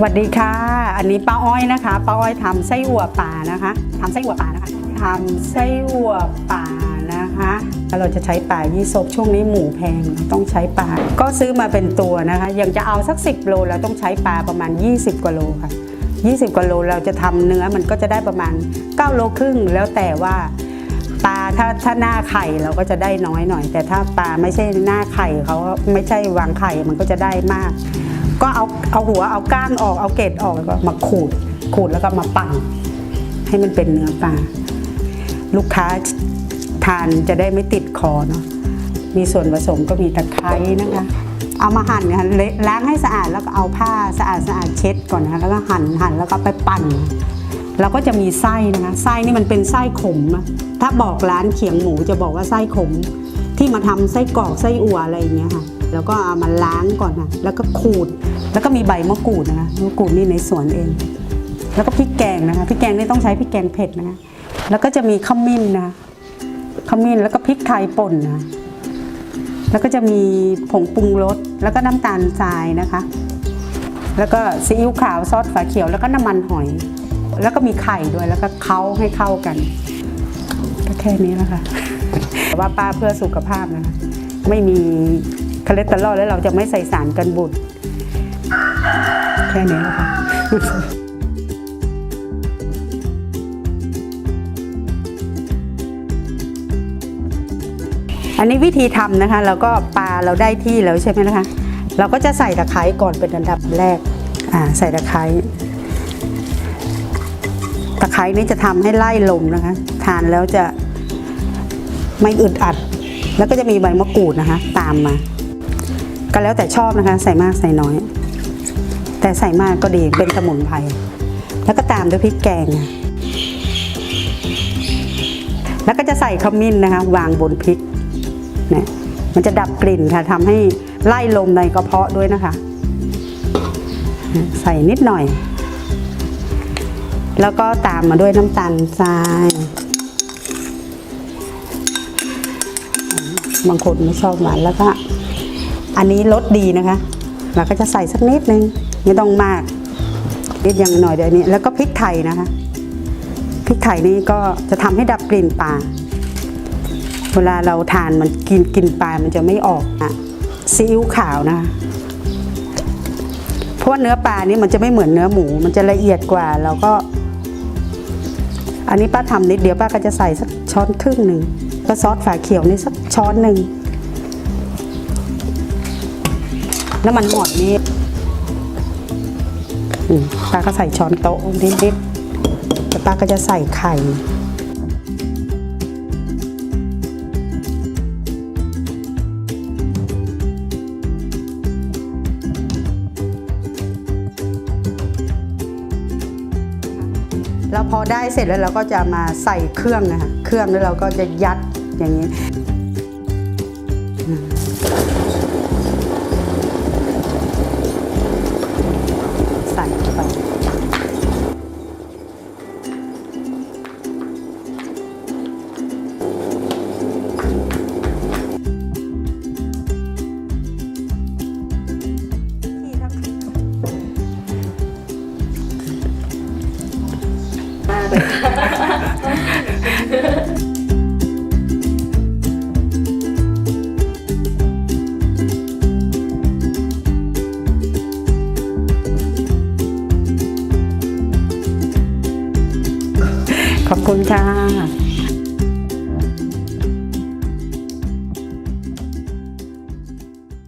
สวัสดีค่ะ อันนี้ป้าอ้อยนะคะป้าอ้อยทำไส้อั่วป่านะคะทำไส้อั่วป่านะคะทำไส้อั่วป่านะคะเราจะใช้ป่ายี่สกช่วงนี้หมูแพงต้องใช้ป่าก็ซื้อมาเป็นตัวนะคะ ยังจะเอาสัก 10โลเราต้องใช้ปลาประมาณ 20กว่าโลค่ะ 20กว่าโลเราจะทำเนื้อมันก็จะได้ประมาณ9โลครึ่งแล้วแต่ว่าปลาถ้าถ้าหน้าไข่เราก็จะได้น้อยหน่อย แต่ถ้าปลาไม่ใช่หน้าไข่เขาไม่ใช่วางไข่มันก็จะได้มาก ก็เอาเอาหัวเอาก้างออกเอาเกล็ดออกแล้วก็มาขูดขูดแล้วก็มาปั่นให้มันเป็นเนื้อปลาลูกค้าทานจะได้ไม่ติดคอเนาะมีส่วนผสมก็มีตะไคร้นะคะ เอามาหั่นคะเละล้างให้สะอาดแล้วก็เอาผ้าสะอาดสะอาดเช็ดก่อนนะคะแล้วก็หั่นหั่นแล้วก็ไปปั่นเราก็จะมีไส้นะคะไส้นี่มันเป็นไส้ขมถ้าบอกร้านเขียงหมูจะบอกว่าไส้ขม ที่มาทำไส้กรอกไส้อั่วอะไรอย่างเงี้ยค่ะ แล้วก็เอามาล้างก่อนนะแล้วก็ขูด แล้วก็มีใบมะกรูดนะคะมะกรูดนี่ในสวนเอง แล้วก็พริกแกงนะคะพริกแกงนี่ต้องใช้พริกแกงเผ็ดนะคะแล้วก็จะมีขมิ้นนะคะขมิ้นแล้วก็พริกไทยป่นนะแล้วก็จะมีผงปรุงรสแล้วก็น้ำตาลทรายนะคะ แล้วก็ซีอิ๊วขาวซอสฝาเขียว แล้วก็น้ำมันหอย แล้วก็มีไข่ด้วยแล้วก็เค้าให้เข้ากันก็แค่นี้แหละค่ะแต่ว่าป้าเพื่อสุขภาพนะคะไม่มี คอเลสเตอรอลแล้วเราจะไม่ใส่สารกันบูดแค่นี้แหละค่ะอันนี้วิธีทำนะคะเราก็ปลาเราได้ที่แล้วใช่ไหมนะคะ เราก็จะใส่ตะไคร้ก่อนเป็นอันดับแรกอ่าใส่ตะไคร้ตะไคร้นี่จะทำให้ไล่ลมนะคะ ทานแล้วจะไม่อึดอัด แล้วก็จะมีใบมะกรูดนะคะ ตามมา ก็แล้วแต่ชอบนะคะ ใส่มากใส่น้อย แต่ใส่มากก็ดีเป็นสมุนไพรแล้วก็ตามด้วยพริกแกง แล้วก็จะใส่ขมิ้นนะคะ วางบนพริกเนี่ยมันจะดับกลิ่นค่ะทำให้ไล่ลมในกระเพาะด้วยนะคะ ใส่นิดหน่อย แล้วก็ตามมาด้วยน้ำตาลทรายบางคนไม่ชอบหวานแล้วก็ อันนี้รสดีนะคะ เราก็จะใส่สักนิดนึงไม่ต้องมากนิดย่างหน่อยเดี๋ยวนี้ แล้วก็พริกไทยนะคะพริกไทยนี่ก็จะทำให้ดับกลิ่นปลาเวลาเราทานมันกินกินปลามันจะไม่ออกอะซีอิ๊วขาวนะเพราะว่าเนื้อปลานี่มันจะไม่เหมือนเนื้อหมู มันจะละเอียดกว่าเราก็ อันนี้ป้าทำนิดเดียวป้าก็จะใส่สักช้อนครึ่งหนึ่งก็ซอสฝาเขียวนี่สักช้อนหนึ่ง น้ำมันหอดนี่ป้าก็ใส่ช้อนโต๊ะนิดๆแล้วป้าก็จะใส่ไข่แล้วพอได้เสร็จแล้วเราก็จะมาใส่เครื่องนะคะ เครื่องแล้วเราก็จะยัดอย่างนี้ ขอบคุณค่ะ